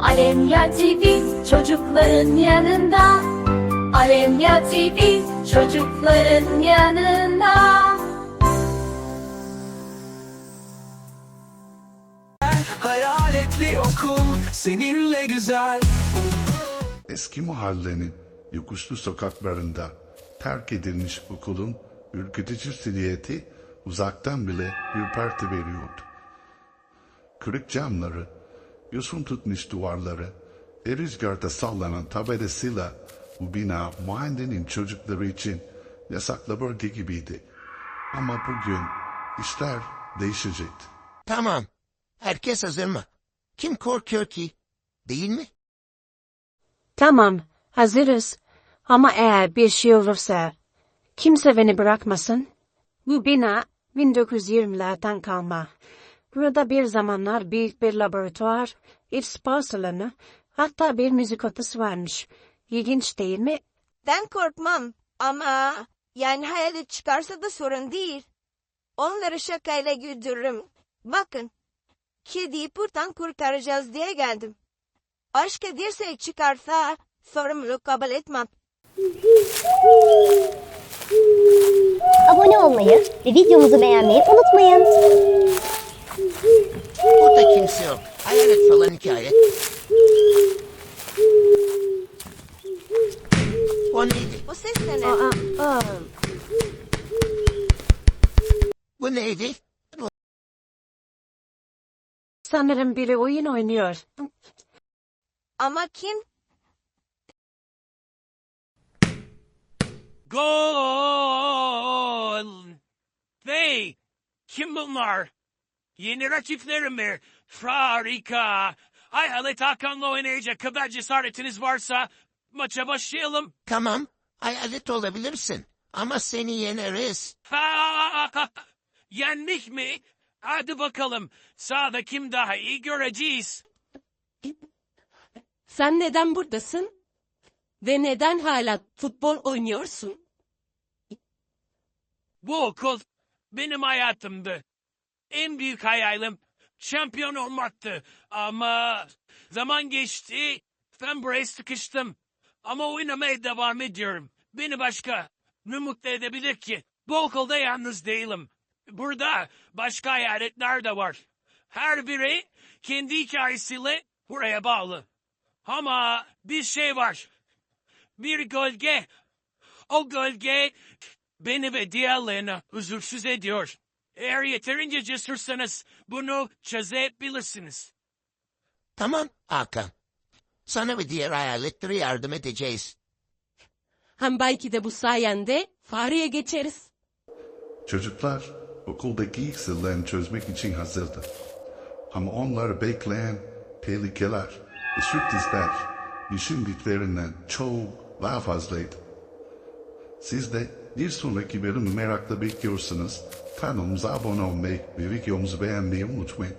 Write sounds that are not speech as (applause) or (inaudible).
Alemya TV çocukların yanında. Alemya TV çocukların yanında. Hayaletli okul seninle güzel. Eski mahallenin yokuşlu sokaklarında terk edilmiş okulun ürkütücü silüeti uzaktan bile ürperti veriyordu. Kırık camları, yosun tutmuş duvarları ve rüzgarda sallanan tabelasıyla bu bina mahallenin çocukları için yasaklı bölge gibiydi. Ama bugün işler değişecekti. Tamam. Herkes hazır mı? Kim korkuyor ki? Değil mi? Tamam, hazırız. Ama eğer bir şey olursa, kimse beni bırakmasın. Bu bina 1920'lerden kalma. Burada bir zamanlar büyük bir laboratuvar, bir spor salonu, hatta bir müzik odası varmış. İlginç değil mi? Ben korkmam ama yani hayalet çıkarsa da sorun değil. Onları şakayla güldürürüm. Bakın, kediyi buradan kurtaracağız diye geldim. Başka bir şey çıkarsa sorumluluk kabul etmem. Abone olmayı ve videomuzu beğenmeyi unutmayın. Burada kimse yok. Falan hikaye. O neydi? Bu ses de ne? Aa, aa, Bu neydi? sanırım biri oyun oynuyor. Ama kim? Gol! Hey! Kim bunlar? Yeni rakiplerim mi? Harika! Hayalet Hakan'la oynayacak kadar cesaretiniz varsa maça başlayalım. Tamam. Hayalet olabilirsin. Ama seni yeneriz. Ha! (laughs) Yenmek mi? Hadi bakalım. Sağda kim daha iyi göreceğiz. Sen neden buradasın? Ve neden hala futbol oynuyorsun? Bu okul benim hayatımdı. En büyük hayalim şampiyon olmaktı. Ama zaman geçti. Ben buraya sıkıştım. Ama oynamaya devam ediyorum. Beni başka ne mutlu edebilir ki? Bu okulda yalnız değilim. Burada başka hayaletler de var. Her biri kendi hikayesiyle buraya bağlı. Ama bir şey var. Bir gölge. O gölge beni ve diğerlerini huzursuz ediyor. Eğer yeterince cesursanız bunu çözebilirsiniz. Tamam Hakan. Sana ve diğer hayaletlere yardım edeceğiz. Hem belki de bu sayende fareye geçeriz. Çocuklar okuldaki ilk sırlarını çözmek için hazırdı. Ama onları bekleyen tehlikeler ve sürprizler düşündüklerinden çok daha fazlaydı. Siz de bir sonraki bölümü merakla bekliyorsanız kanalımıza abone olmayı ve videomuzu beğenmeyi unutmayın.